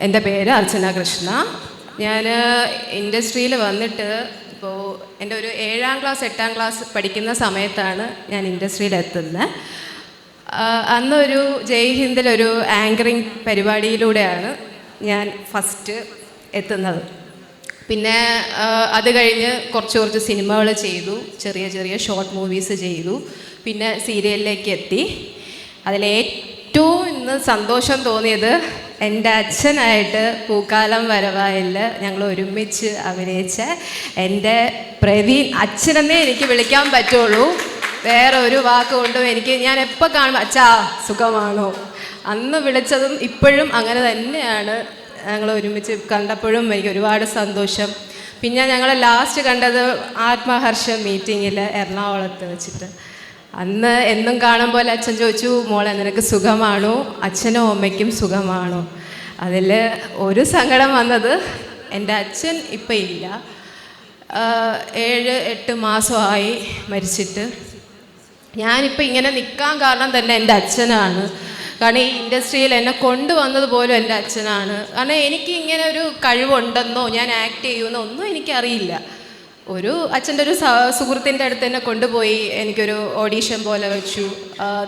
എന്റെ പേര് അർച്ചന കൃഷ്ണ. ഞാൻ ഇൻഡസ്ട്രിയിൽ വന്നിട്ട് ഇപ്പോൾ എന്റെ ഒരു ഏഴാം ക്ലാസ് എട്ടാം ക്ലാസ് പഠിക്കുന്ന സമയത്താണ് ഞാൻ ഇൻഡസ്ട്രിയിൽ എത്തുന്നത് അന്നൊരു ജയ് ഹിന്ദിലൊരു ആങ്കറിങ് പരിപാടിയിലൂടെയാണ് ഞാൻ ഫസ്റ്റ് എത്തുന്നത്. പിന്നെ അത് കഴിഞ്ഞ് കുറച്ച് കുറച്ച് സിനിമകൾ ചെയ്തു ചെറിയ ചെറിയ ഷോർട്ട് മൂവീസ് ചെയ്തു പിന്നെ സീരിയലിലേക്ക് എത്തി. അതിലേറ്റവും ഇന്ന് സന്തോഷം തോന്നിയത് എന്റെ അച്ഛനായിട്ട് പൂക്കാലം വരവായിൽ ഞങ്ങൾ ഒരുമിച്ച് അഭിനയിച്ച എന്റെ പ്രവീൺ അച്ഛനെന്നേ എനിക്ക് വിളിക്കാൻ പറ്റുള്ളൂ. വേറെ ഒരു വാക്കുകൊണ്ടും എനിക്ക് ഞാൻ എപ്പോൾ കാണും അച്ഛാ സുഖമാണോ? അന്ന് വിളിച്ചതും ഇപ്പോഴും അങ്ങനെ തന്നെയാണ്. ഞങ്ങൾ ഒരുമിച്ച് കണ്ടപ്പോഴും എനിക്ക് ഒരുപാട് സന്തോഷം. പിന്നെ ഞങ്ങൾ ലാസ്റ്റ് കണ്ടത് ആത്മഹർഷ മീറ്റിങ്ങിൽ എറണാകുളത്ത് വെച്ചിട്ട്. അന്ന് എന്നും പോലെ അച്ഛൻ ചോദിച്ചു മോളെ നിനക്ക് സുഖമാണോ? അച്ഛനും അമ്മയ്ക്കും സുഖമാണോ? അതിൽ ഒരു സങ്കടം വന്നത് എന്റെ അച്ഛൻ ഇപ്പം ഇല്ല. ഏഴ് എട്ട് മാസമായി മരിച്ചിട്ട്. ഞാനിപ്പോൾ ഇങ്ങനെ നിൽക്കാൻ കാരണം തന്നെ എന്റെ അച്ഛനാണ്. കാരണം ഈ ഇൻഡസ്ട്രിയിൽ എന്നെ കൊണ്ടുവന്നത് പോലും എന്റെ അച്ഛനാണ്. കാരണം എനിക്ക് ഇങ്ങനെ ഒരു കഴിവുണ്ടെന്നോ ഞാൻ ആക്ട് ചെയ്യുമെന്നോ ഒന്നും എനിക്കറിയില്ല. ഒരു അച്ഛന്റെ ഒരു സുഹൃത്തിന്റെ അടുത്ത് തന്നെ കൊണ്ടുപോയി എനിക്കൊരു ഓഡീഷൻ പോലെ വെച്ചു.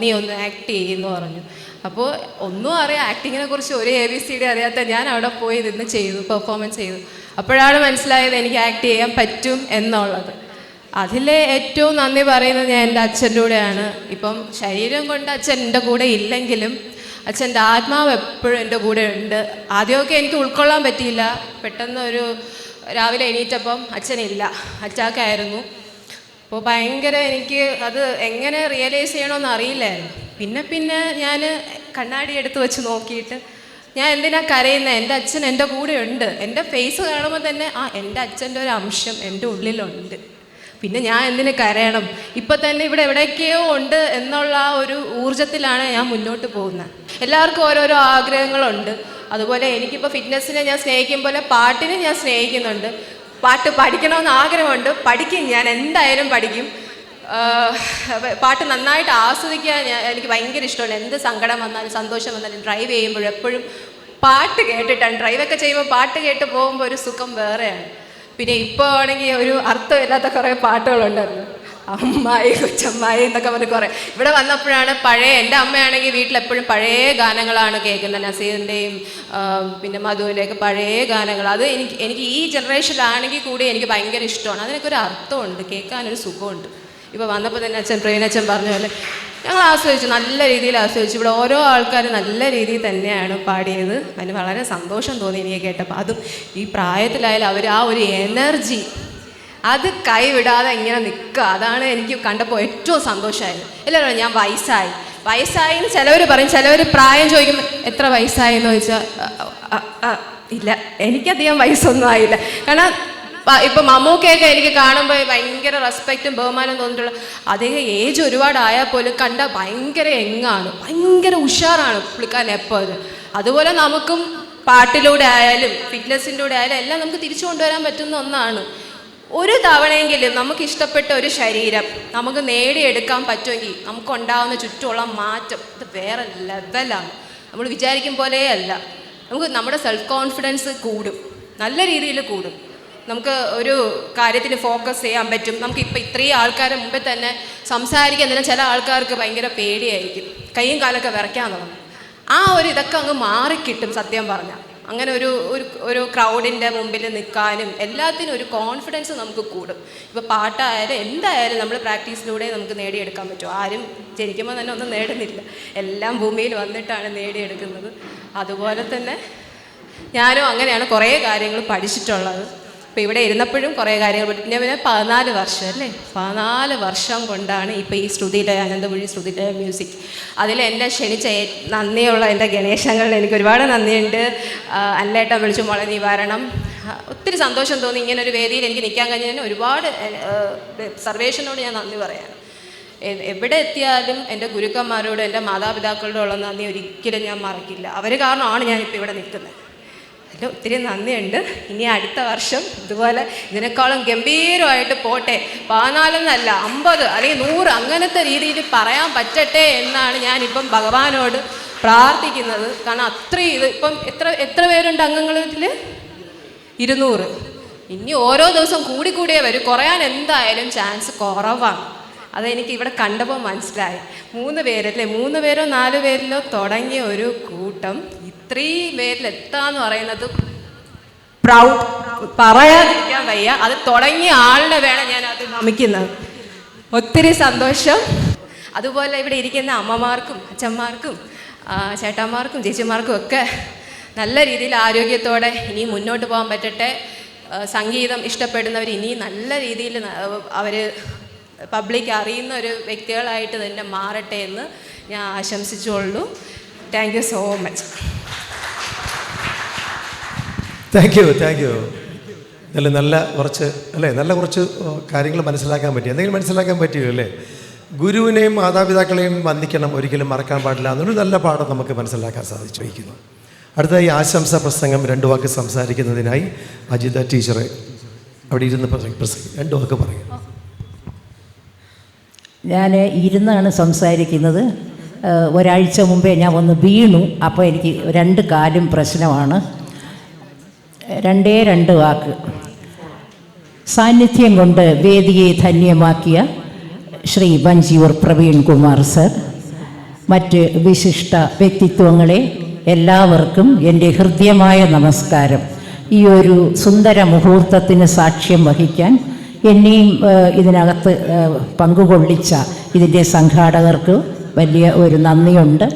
നീ ഒന്ന് ആക്ട് ചെയ്യുമെന്ന് പറഞ്ഞു. അപ്പോൾ ഒന്നും അറിയാം ആക്ടിങ്ങിനെ കുറിച്ച് ഒരു എ ബി സി ഡി അറിയാത്ത ഞാൻ അവിടെ പോയി നിന്ന് ചെയ്തു പെർഫോമൻസ് ചെയ്തു. അപ്പോഴാണ് മനസ്സിലായത് എനിക്ക് ആക്ട് ചെയ്യാൻ പറ്റും എന്നുള്ളത്. അതിലെ ഏറ്റവും നന്ദി പറയുന്നത് ഞാൻ എന്റെ അച്ഛന്റെ കൂടെയാണ്. ഇപ്പം ശരീരം കൊണ്ട് അച്ഛൻ എന്റെ കൂടെ ഇല്ലെങ്കിലും അച്ഛന്റെ ആത്മാവ് എപ്പോഴും എന്റെ കൂടെ ഉണ്ട്. ആദ്യമൊക്കെ എനിക്ക് ഉൾക്കൊള്ളാൻ പറ്റിയില്ല. പെട്ടെന്ന് ഒരു രാവിലെ എണീറ്റപ്പം അച്ഛനില്ല. അച്ചാക്കായിരുന്നു അപ്പോൾ ഭയങ്കര എനിക്ക് അത് എങ്ങനെ റിയലൈസ് ചെയ്യണമെന്ന് അറിയില്ലായിരുന്നു. പിന്നെ പിന്നെ ഞാൻ കണ്ണാടി എടുത്ത് വെച്ച് നോക്കിയിട്ട് ഞാൻ എന്തിനാ കരയുന്നത് എന്റെ അച്ഛൻ എന്റെ കൂടെ ഉണ്ട്. എന്റെ ഫേസ് കാണുമ്പോൾ തന്നെ ആ എന്റെ അച്ഛന്റെ ഒരു അംശം എന്റെ ഉള്ളിലുണ്ട്. പിന്നെ ഞാൻ എന്തിനു കരയണം? ഇപ്പം തന്നെ ഇവിടെ എവിടെയൊക്കെയോ ഉണ്ട് എന്നുള്ള ആ ഒരു ഊർജത്തിലാണ് ഞാൻ മുന്നോട്ട് പോകുന്നത്. എല്ലാവർക്കും ഓരോരോ ആഗ്രഹങ്ങളുണ്ട്. അതുപോലെ എനിക്കിപ്പോൾ ഫിറ്റ്നസ്സിനെ ഞാൻ സ്നേഹിക്കും പോലെ പാട്ടിനെ ഞാൻ സ്നേഹിക്കുന്നുണ്ട്. പാട്ട് പഠിക്കണമെന്ന് ആഗ്രഹമുണ്ട്. പഠിക്കും ഞാൻ എന്തായാലും പഠിക്കും. പാട്ട് നന്നായിട്ട് ആസ്വദിക്കാൻ എനിക്ക് ഭയങ്കര ഇഷ്ടമാണ്. എന്ത് സങ്കടം വന്നാലും സന്തോഷം വന്നാലും ഡ്രൈവ് ചെയ്യുമ്പോഴും എപ്പോഴും പാട്ട് കേട്ടിട്ടാണ്. ഡ്രൈവൊക്കെ ചെയ്യുമ്പോൾ പാട്ട് കേട്ട് പോകുമ്പോൾ ഒരു സുഖം വേറെയാണ്. പിന്നെ ഇപ്പോൾ ആണെങ്കിൽ ഒരു അർത്ഥമില്ലാത്ത കുറേ പാട്ടുകളുണ്ടായിരുന്നു. അമ്മായി കൊച്ചമ്മായി എന്നൊക്കെ പറഞ്ഞ് കുറേ. ഇവിടെ വന്നപ്പോഴാണ് പഴയ എന്റെ അമ്മയാണെങ്കിൽ വീട്ടിലെപ്പോഴും പഴയ ഗാനങ്ങളാണ് കേൾക്കുന്നത്. നസീറിന്റെയും പിന്നെ മധുവിന്റെയൊക്കെ പഴയ ഗാനങ്ങൾ. അത് എനിക്ക് എനിക്ക് ഈ ജനറേഷനിലാണെങ്കിൽ കൂടി എനിക്ക് ഭയങ്കര ഇഷ്ടമാണ്. അതിനൊക്കെ ഒരു അർത്ഥമുണ്ട് കേൾക്കാനൊരു സുഖമുണ്ട്. ഇപ്പോൾ വന്നപ്പോൾ തന്നെ അച്ഛൻ പ്രവീണച്ഛൻ പറഞ്ഞ പോലെ ഞങ്ങൾ ആസ്വദിച്ചു നല്ല രീതിയിൽ ആസ്വദിച്ചു. ഇവിടെ ഓരോ ആൾക്കാരും നല്ല രീതിയിൽ തന്നെയാണ് പാടിയത്. അതിന് വളരെ സന്തോഷം തോന്നി എനിക്ക് കേട്ടപ്പോൾ. അതും ഈ പ്രായത്തിലായാലും അവർ ആ ഒരു എനർജി അത് കൈവിടാതെ ഇങ്ങനെ നിൽക്കുക. അതാണ് എനിക്ക് കണ്ടപ്പോൾ ഏറ്റവും സന്തോഷമായത്. എല്ലാവരും ഞാൻ വയസ്സായി. വയസ്സായി എന്ന് ചിലവർ പറയും ചിലവർ പ്രായം ചോദിക്കുമ്പോൾ എത്ര വയസ്സായി എന്ന് ചോദിച്ചാൽ "അ, അ, അ, ഇല്ല എനിക്കധികം വയസ്സൊന്നും ആയില്ല. കാരണം ഇപ്പം മമ്മൂക്കയൊക്കെ എനിക്ക് കാണുമ്പോൾ ഭയങ്കര റെസ്പെക്റ്റും ബഹുമാനം തോന്നിയിട്ടുള്ള അദ്ദേഹം ഏജ് ഒരുപാട് ആയാൽ പോലും കണ്ട ഭയങ്കര എങ്ങാണ് ഭയങ്കര ഉഷാറാണ് പുള്ളിക്കാരൻ എപ്പോഴും അതുപോലെ നമുക്കും പാട്ടിലൂടെ ആയാലും ഫിറ്റ്നസ്സിലൂടെ ആയാലും എല്ലാം നമുക്ക് തിരിച്ചു കൊണ്ടുവരാൻ പറ്റുന്ന ഒന്നാണ്. ഒരു തവണയെങ്കിലും നമുക്ക് ഇഷ്ടപ്പെട്ട ഒരു ശരീരം നമുക്ക് നേടിയെടുക്കാൻ പറ്റുമെങ്കിൽ നമുക്കുണ്ടാവുന്ന ചുറ്റുമുള്ള മാറ്റം ഇത് വേറെ ലെവലാണ് നമ്മൾ വിചാരിക്കും പോലെയല്ല നമുക്ക് നമ്മുടെ സെൽഫ് കോൺഫിഡൻസ് കൂടും. നല്ല രീതിയിൽ കൂടും. നമുക്ക് ഒരു കാര്യത്തിൽ ഫോക്കസ് ചെയ്യാൻ പറ്റും. നമുക്ക് ഇപ്പം ഇത്രയും ആൾക്കാരെ മുമ്പേ തന്നെ സംസാരിക്കാൻ തന്നെ ചില ആൾക്കാർക്ക് ഭയങ്കര പേടിയായിരിക്കും. കൈയും കാലൊക്കെ വിറയ്ക്കാൻ തുടങ്ങും. ആ ഒരു ഇതൊക്കെ അങ്ങ് മാറിക്കിട്ടും സത്യം പറഞ്ഞാൽ. അങ്ങനെ ഒരു ഒരു ഒരു ക്രൗഡിന്റെ മുമ്പിൽ നിൽക്കാനും എല്ലാത്തിനും ഒരു കോൺഫിഡൻസ് നമുക്ക് കൂടും. ഇപ്പോൾ പാട്ടായാലും എന്തായാലും നമ്മൾ പ്രാക്ടീസിലൂടെ നമുക്ക് നേടിയെടുക്കാൻ പറ്റും. ആരും ജനിക്കുമ്പോൾ തന്നെ ഒന്നും നേടുന്നില്ല. എല്ലാം ഭൂമിയിൽ വന്നിട്ടാണ് നേടിയെടുക്കുന്നത്. അതുപോലെ തന്നെ ഞാനും അങ്ങനെയാണ് കുറേ കാര്യങ്ങൾ പഠിച്ചിട്ടുള്ളത്. ഇപ്പോൾ ഇവിടെ ഇരുന്നപ്പോഴും കുറേ കാര്യങ്ങൾ പറ്റി. പിന്നെ പതിനാല് വർഷം അല്ലേ? പതിനാല് വർഷം കൊണ്ടാണ് ഇപ്പോൾ ഈ ശ്രുതിയുടെ അനന്തപുഴി ശ്രുതിയുടെ മ്യൂസിക് അതിൽ എന്നെ ക്ഷണിച്ച നന്ദിയുള്ള എന്റെ ഗണേശങ്ങളിൽ എനിക്ക് ഒരുപാട് നന്ദിയുണ്ട്. അല്ലേട്ടം വിളിച്ചു മോളെ നിവാരണം വരണം. ഒത്തിരി സന്തോഷം തോന്നി. ഇങ്ങനെ ഒരു വേദിയിൽ എനിക്ക് നിൽക്കാൻ കഴിഞ്ഞതിന് ഒരുപാട് സർവേഷനോട് ഞാൻ നന്ദി പറയാം എവിടെ എത്തിയാലും എന്റെ ഗുരുക്കന്മാരോടും എന്റെ മാതാപിതാക്കളോടുള്ള നന്ദി ഒരിക്കലും ഞാൻ മറക്കില്ല. അവർ കാരണമാണ് ഞാനിപ്പോൾ ഇവിടെ നിൽക്കുന്നത്. അതിൽ ഒത്തിരി നന്ദിയുണ്ട്. ഇനി അടുത്ത വർഷം ഇതുപോലെ ഇതിനേക്കാളും ഗംഭീരമായിട്ട് പോട്ടെ. പതിനാലെന്നല്ല അമ്പത് അല്ലെങ്കിൽ നൂറ് അങ്ങനത്തെ രീതിയിൽ പറയാൻ പറ്റട്ടെ എന്നാണ് ഞാനിപ്പം ഭഗവാനോട് പ്രാർത്ഥിക്കുന്നത്. കാരണം അത്രയും ഇത് ഇപ്പം എത്ര എത്ര പേരുണ്ട് അംഗങ്ങളിൽ? ഇരുന്നൂറ്. ഇനി ഓരോ ദിവസം കൂടി കൂടിയേ വരും. കുറയാൻ എന്തായാലും ചാൻസ് കുറവാണ്. അതെനിക്ക് ഇവിടെ കണ്ടപ്പോൾ മനസ്സിലായി. മൂന്ന് പേരല്ലേ? മൂന്ന് പേരോ നാല് പേരിലോ തുടങ്ങിയ ഒരു കൂട്ടം ഇത്രയും എത്താന്ന് പറയുന്നത് പ്രൗഡ് പറയാതിരിക്കാൻ വയ്യ. അത് തുടങ്ങിയ ആളിനെ വേണം ഞാൻ അത് നമിക്കുന്നത് ഒത്തിരി സന്തോഷം. അതുപോലെ ഇവിടെ ഇരിക്കുന്ന അമ്മമാർക്കും അച്ഛന്മാർക്കും ചേട്ടന്മാർക്കും ചേച്ചിമാർക്കും ഒക്കെ നല്ല രീതിയിൽ ആരോഗ്യത്തോടെ ഇനി മുന്നോട്ട് പോകാൻ പറ്റട്ടെ. സംഗീതം ഇഷ്ടപ്പെടുന്നവർ ഇനി നല്ല രീതിയിൽ അവർ പബ്ലിക് അറിയുന്ന ഒരു വ്യക്തികളായിട്ട് തന്നെ മാറട്ടെ എന്ന് ഞാൻ ആശംസിച്ചുകൊള്ളു. Thank you so much thank you thank you നല്ല നല്ല കുറച്ച് അല്ലേ? നല്ല കുറച്ച് കാര്യങ്ങൾ മനസ്സിലാക്കാൻ പറ്റി. എന്തെങ്കിലും മനസ്സിലാക്കാൻ പറ്റിയോ അല്ലേ? ഗുരുവിനെയും മാതാപിതാക്കളെയും വന്ദിക്കണം ഒരിക്കലും മറക്കാൻ പാടില്ല എന്നൊരു നല്ല പാഠം നമുക്ക് മനസ്സിലാക്കാൻ സാധിച്ചു. വയ്ക്കുന്നു അടുത്തതായി ആശംസ പ്രസംഗം രണ്ട് വാക്ക് സംസാരിക്കുന്നതിനായി അജിത ടീച്ചറെ അവിടെ ഇരുന്ന് പ്രസംഗി രണ്ട് വാക്ക് പറയും. ഞാൻ ഇരുന്നാണ് സംസാരിക്കുന്നത്. ഒരാഴ്ച മുമ്പേ ഞാൻ വന്ന് വീണു. അപ്പോൾ എനിക്ക് രണ്ട് കാലും പ്രശ്നമാണ്. രണ്ടേ രണ്ട് വാക്ക്. സാന്നിധ്യം കൊണ്ട് വേദിയെ ധന്യമാക്കിയ ശ്രീ വഞ്ചിയൂർ പ്രവീൺ കുമാർ സർ മറ്റ് വിശിഷ്ട വ്യക്തിത്വങ്ങളെ എല്ലാവർക്കും എന്റെ ഹൃദ്യമായ നമസ്കാരം. ഈ ഒരു സുന്ദര മുഹൂർത്തത്തിന് സാക്ഷ്യം വഹിക്കാൻ എന്നെയും ഇതിനകത്ത് പങ്കുകൊള്ളിച്ച ഇതിന്റെ സംഘാടകർക്ക് വലിയ ഒരു നന്ദിയുണ്ട്.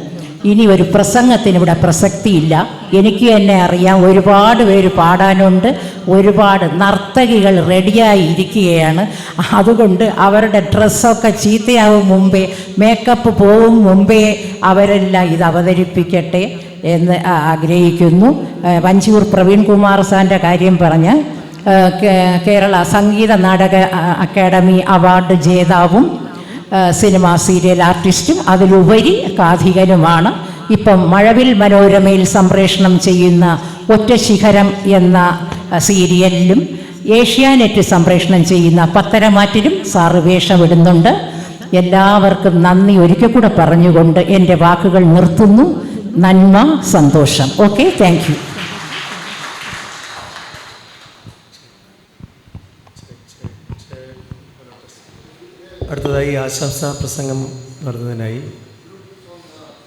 ഇനി ഒരു പ്രസംഗത്തിന് ഇവിടെ പ്രസക്തിയില്ല. എനിക്ക് തന്നെ അറിയാം ഒരുപാട് പേര് പാടാനുണ്ട്. ഒരുപാട് നർത്തകികൾ റെഡിയായി ഇരിക്കുകയാണ്. അതുകൊണ്ട് അവരുടെ ഡ്രസ്സൊക്കെ ചീത്തയാവും മുമ്പേ മേക്കപ്പ് പോവും മുമ്പേ അവരെല്ലാം ഇത് അവതരിപ്പിക്കട്ടെ എന്ന് ആഗ്രഹിക്കുന്നു. വഞ്ചിയൂർ പ്രവീൺ കുമാർ സാറിന്റെ കാര്യം പറഞ്ഞ് കേരള സംഗീത നാടക അക്കാദമി അവാർഡ് ജേതാവും. സിനിമ സീരിയൽ ആർട്ടിസ്റ്റും അതിലുപരി കാഥികനുമാണ് ഇപ്പം മഴവിൽ മനോരമയിൽ സംപ്രേഷണം ചെയ്യുന്ന ഒറ്റ ശിഖരം എന്ന സീരിയലിലും ഏഷ്യാനെറ്റ് സംപ്രേഷണം ചെയ്യുന്ന പത്തരമാറ്റിലും സാറ് വേഷമിടുന്നുണ്ട്. എല്ലാവർക്കും നന്ദി ഒരിക്കൽ കൂടെ പറഞ്ഞുകൊണ്ട് എന്റെ വാക്കുകൾ നിർത്തുന്നു. നന്മ സന്തോഷം. ഓക്കെ താങ്ക് അടുത്തതായി ആശംസാ പ്രസംഗം നടത്തുന്നതിനായി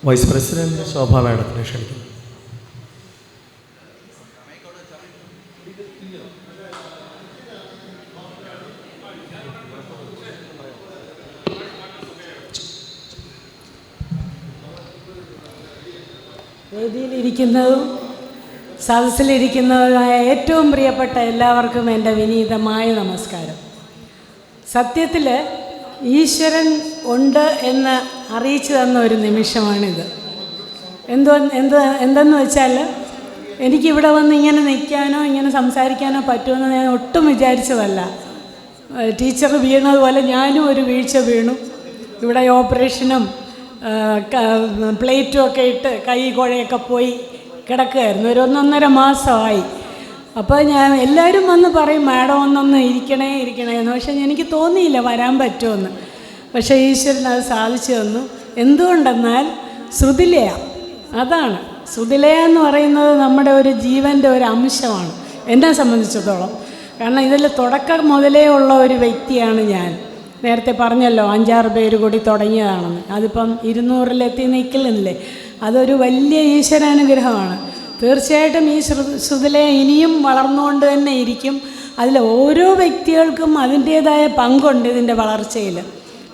വൈസ് പ്രസിഡന്റ് ശോഭ മാഡത്തിനെ ക്ഷണിക്കുന്നു. വേദിയിലിരിക്കുന്നതും സദസ്സിലിരിക്കുന്നതുമായ ഏറ്റവും പ്രിയപ്പെട്ട എല്ലാവർക്കും എന്റെ വിനീതമായ നമസ്കാരം. സത്യത്തിൽ ഈശ്വരൻ ഉണ്ട് എന്ന് അറിയിച്ചു തന്ന ഒരു നിമിഷമാണിത്. എന്തോ എന്ത് എന്തെന്ന് വെച്ചാൽ എനിക്കിവിടെ വന്ന് ഇങ്ങനെ നിൽക്കാനോ ഇങ്ങനെ സംസാരിക്കാനോ പറ്റുമെന്ന് ഞാൻ ഒട്ടും വിചാരിച്ചതല്ല. ടീച്ചർ വീണതുപോലെ ഞാനും ഒരു വീഴ്ച വീണു. ഇവിടെ ഓപ്പറേഷനും പ്ലേറ്റും ഒക്കെ ഇട്ട് കൈ കുഴയൊക്കെ പോയി കിടക്കുകയായിരുന്നു. ഒരു ഒന്നൊന്നര മാസമായി. അപ്പോൾ ഞാൻ എല്ലാവരും വന്ന് പറയും മാഡം ഒന്നൊന്ന് ഇരിക്കണേ ഇരിക്കണേ എന്ന്. പക്ഷേ എനിക്ക് തോന്നിയില്ല വരാൻ പറ്റുമെന്ന്. പക്ഷേ ഈശ്വരൻ അത് സാധിച്ചു തന്നു. എന്തുകൊണ്ടെന്നാൽ ശ്രുതിലയ അതാണ്. ശ്രുതിലയ എന്ന് പറയുന്നത് നമ്മുടെ ഒരു ജീവന്റെ ഒരു അംശമാണ് എന്നെ സംബന്ധിച്ചിടത്തോളം. കാരണം ഇതിൽ തുടക്കം മുതലേ ഉള്ള ഒരു വ്യക്തിയാണ് ഞാൻ. നേരത്തെ പറഞ്ഞല്ലോ അഞ്ചാറ് പേര് കൂടി തുടങ്ങിയതാണെന്ന്. അതിപ്പം ഇരുന്നൂറിലെത്തി നിൽക്കില്ലെന്നില്ലേ അതൊരു വലിയ ഈശ്വരാനുഗ്രഹമാണ്. തീർച്ചയായിട്ടും ഈ ശ്രു ശ്രുതിലയ ഇനിയും വളർന്നുകൊണ്ട് തന്നെ ഇരിക്കും. അതിൽ ഓരോ വ്യക്തികൾക്കും അതിന്റേതായ പങ്കുണ്ട് ഇതിന്റെ വളർച്ചയിൽ.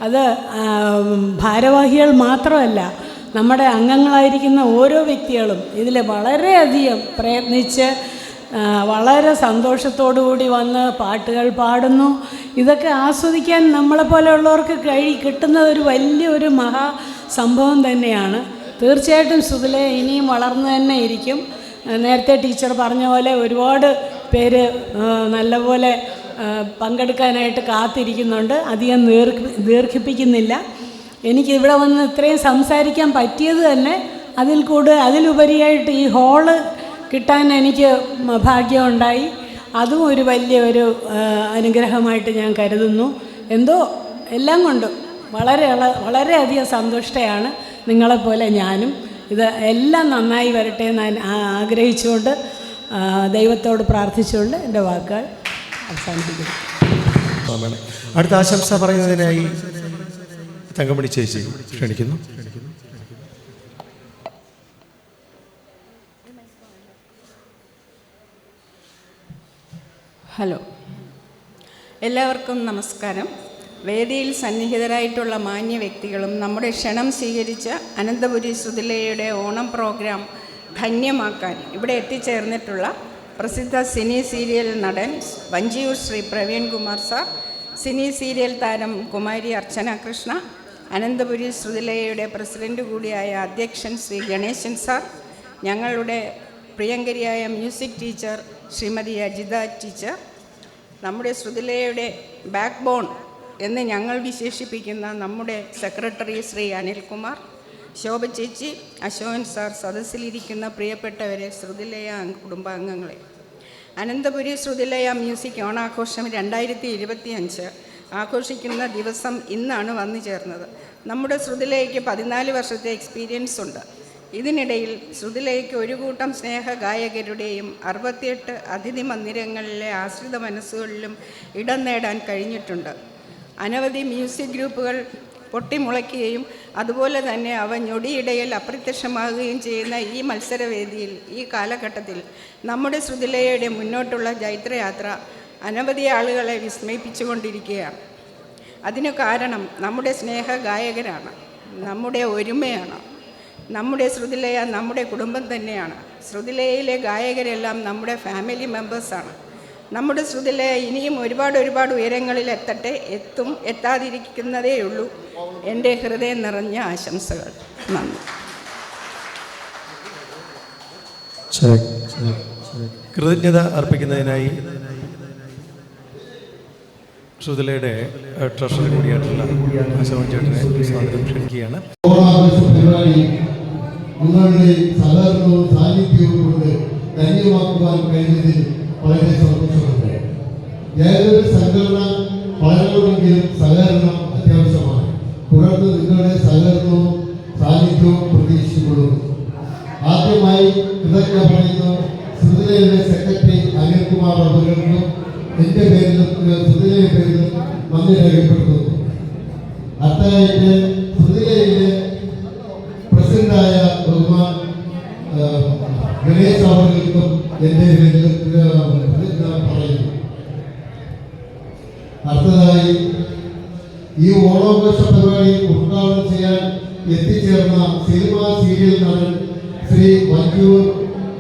അത് ഭാരവാഹികൾ മാത്രമല്ല നമ്മുടെ അംഗങ്ങളായിരിക്കുന്ന ഓരോ വ്യക്തികളും ഇതിൽ വളരെയധികം പ്രയത്നിച്ച് വളരെ കൂടി വന്ന് പാട്ടുകൾ പാടുന്നു. ഇതൊക്കെ ആസ്വദിക്കാൻ നമ്മളെപ്പോലെയുള്ളവർക്ക് കഴി കിട്ടുന്നത് ഒരു വലിയൊരു മഹാ സംഭവം തന്നെയാണ്. തീർച്ചയായിട്ടും സുതിലെ ഇനിയും വളർന്നു തന്നെ ഇരിക്കും. നേരത്തെ ടീച്ചർ പറഞ്ഞ പോലെ ഒരുപാട് പേര് നല്ലപോലെ പങ്കെടുക്കാനായിട്ട് കാത്തിരിക്കുന്നുണ്ട്. അധികം ദീർഘ ദീർഘിപ്പിക്കുന്നില്ല. എനിക്ക് ഇവിടെ വന്ന് ഇത്രയും സംസാരിക്കാൻ പറ്റിയത് തന്നെ അതിൽ കൂടുതൽ അതിലുപരിയായിട്ട് ഈ ഹോൾ കിട്ടാൻ എനിക്ക് ഭാഗ്യമുണ്ടായി. അതും ഒരു വലിയ ഒരു അനുഗ്രഹമായിട്ട് ഞാൻ കരുതുന്നു. എന്തോ എല്ലാം കൊണ്ടും വളരെ വള- വളരെയധികം സന്തുഷ്ടയാണ് നിങ്ങളെപ്പോലെ ഞാനും. ഇത് എല്ലാം നന്നായി വരട്ടെ എന്ന് ഞാൻ ആഗ്രഹിച്ചുകൊണ്ട് ദൈവത്തോട് പ്രാർത്ഥിച്ചുകൊണ്ട് എന്റെ വാക്കുകൾ അവസാനിപ്പിക്കുന്നു. അടുത്ത ആശംസ പറയുന്നതിനായി തങ്കമണി ചേച്ചി ക്ഷണിക്കുന്നു. ഹലോ. എല്ലാവർക്കും നമസ്കാരം. വേദിയിൽ സന്നിഹിതരായിട്ടുള്ള മാന്യ വ്യക്തികളും നമ്മുടെ ക്ഷണം സ്വീകരിച്ച അനന്തപുരി സുതിലയുടെ ഓണം പ്രോഗ്രാം ധന്യമാക്കാൻ ഇവിടെ എത്തിച്ചേർന്നിട്ടുള്ള പ്രസിദ്ധ സിനി സീരിയൽ നടൻ Vanchiyoor Shri Praveenkumar sir cine serial താരം കുമാരി അർച്ചന കൃഷ്ണ അനന്തപുരി ശ്രുതിലയുടെ പ്രസിഡന്റ് കൂടിയായ അധ്യക്ഷൻ ശ്രീ ഗണേശൻ സാർ ഞങ്ങളുടെ പ്രിയങ്കരിയായ music teacher Shrimati Ajitha teacher നമ്മുടെ ശ്രുതിലയുടെ ബാക്ക് ബോൺ എന്ന് ഞങ്ങൾ വിശേഷിപ്പിക്കുന്ന നമ്മുടെ സെക്രട്ടറി ശ്രീ അനിൽകുമാർ ശോഭ ചേച്ചി അശോകൻ സാർ സദസ്സിലിരിക്കുന്ന പ്രിയപ്പെട്ടവരെ ശ്രുതിലയ കുടുംബാംഗങ്ങളെ. അനന്തപുരി ശ്രുതിലയ മ്യൂസിക് ഓണാഘോഷം രണ്ടായിരത്തി ഇരുപത്തി അഞ്ച് ആഘോഷിക്കുന്ന ദിവസം ഇന്നാണ് വന്നു ചേർന്നത്. നമ്മുടെ ശ്രുതിലയ്ക്ക് പതിനാല് വർഷത്തെ എക്സ്പീരിയൻസ് ഉണ്ട്. ഇതിനിടയിൽ ശ്രുതിലയ്ക്ക് ഒരു കൂട്ടം സ്നേഹ ഗായകരുടെയും അറുപത്തിയെട്ട് അതിഥി മന്ദിരങ്ങളിലെ ആശ്രിത മനസ്സുകളിലും ഇടം നേടാൻ കഴിഞ്ഞിട്ടുണ്ട്. അനവധി മ്യൂസിക് ഗ്രൂപ്പുകൾ പൊട്ടിമുളയ്ക്കുകയും അതുപോലെ തന്നെ അവ ഞൊടിയിടയിൽ അപ്രത്യക്ഷമാകുകയും ചെയ്യുന്ന ഈ മത്സരവേദിയിൽ ഈ കാലഘട്ടത്തിൽ നമ്മുടെ ശ്രുതിലയയുടെ മുന്നോട്ടുള്ള ജൈത്രയാത്ര അനവധി ആളുകളെ വിസ്മയിപ്പിച്ചുകൊണ്ടിരിക്കുകയാണ്. അതിന് കാരണം നമ്മുടെ സ്നേഹ ഗായകരാണ് നമ്മുടെ ഒരുമയാണ് നമ്മുടെ ശ്രുതിലയ നമ്മുടെ കുടുംബം തന്നെയാണ്. ശ്രുതിലയയിലെ ഗായകരെല്ലാം നമ്മുടെ ഫാമിലി മെമ്പേഴ്സാണ് നമ്മുടെ ശ്രുതിലെ ഇനിയും ഒരുപാട് ഒരുപാട് ഉയരങ്ങളിൽ എത്തട്ടെ എത്തും എത്താതിരിക്കുന്നതേ ഉള്ളൂ. എന്റെ ഹൃദയം നിറഞ്ഞ ആശംസകൾ. നന്ദി. കൃതജ്ഞത അർപ്പിക്കുന്നതിനായി ശ്രുതിലയുടെ ട്രഷറി കൂടിയായിട്ടുള്ള അശോകൻ ചേട്ടനെ സ്വാഗതം ക്ഷണിക്കുകയാണ്. സാന്നിധ്യവും കൊണ്ട് ധന്യമാക്കുവാൻ കഴിഞ്ഞതിൽ വളരെ സന്തോഷമുണ്ട് ഏതൊരു സംഘടന വളരണമെങ്കിലും സഹകരണം അത്യാവശ്യമാണ്. തുടർന്ന് നിങ്ങളുടെ സഹകരണവും സാന്നിധ്യവും പ്രതീക്ഷിച്ചുകൊള്ളുന്നു ആദ്യമായി കൃതജ്ഞ പറയുന്നു ശ്രുതിലയുടെ സെക്രട്ടറി അനിൽകുമാർ അവർക്കും എന്റെ പേരിലും ശ്രുതിലയുടെ പേരിലും നന്ദി രേഖപ്പെടുത്തുന്നു. അടുത്തതായിട്ട് ശ്രുതിലയിലെ പ്രസിഡന്റായ ബഹുമാൻ ആ, ഗണേശ് അവർക്കും എന്റെ പേരിൽ ആ, പ്രതിജ്ഞ പറയുന്നു അടുത്തതായി ഈ ഓണാഘോഷ പരിപാടിയിൽ ഉദ്ഘാടനം ചെയ്യാൻ എത്തിച്ചേർന്ന സിനിമ സീരിയൽ നടൻ ശ്രീ വഞ്ചൂർ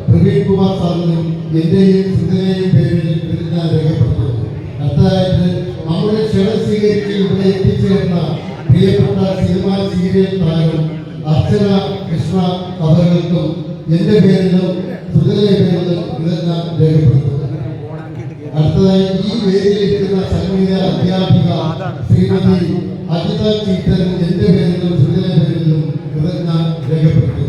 പ്രവീൺ കുമാർ സാറിനും എന്റെയും സിന്ധനെയും പേരിൽ ഞാൻ രേഖപ്പെടുത്തുന്നു. അടുത്തതായിട്ട് നമ്മുടെ ക്ഷണം സ്വീകരിച്ച് ഇവിടെ എത്തിച്ചേർന്ന പ്രിയപ്പെട്ട സിനിമ സീരിയൽ താരം അർച്ചന കൃഷ്ണ അവരുകൾക്കും എന്റെ പേരിലും സുധനയുടെ പേരിലും ഇതെല്ലാം രേഖപ്പെടുത്തുന്നു. അടുത്തതായി ഈ വേദിയിലിരിക്കുന്ന സംഗീത അധ്യാപിക ശ്രീമതി അജിത ടീച്ചറിന് എന്റെ പേരിലും സുനിലെ പേരിലും കൃതജ്ഞ രേഖപ്പെടുത്തുന്നു.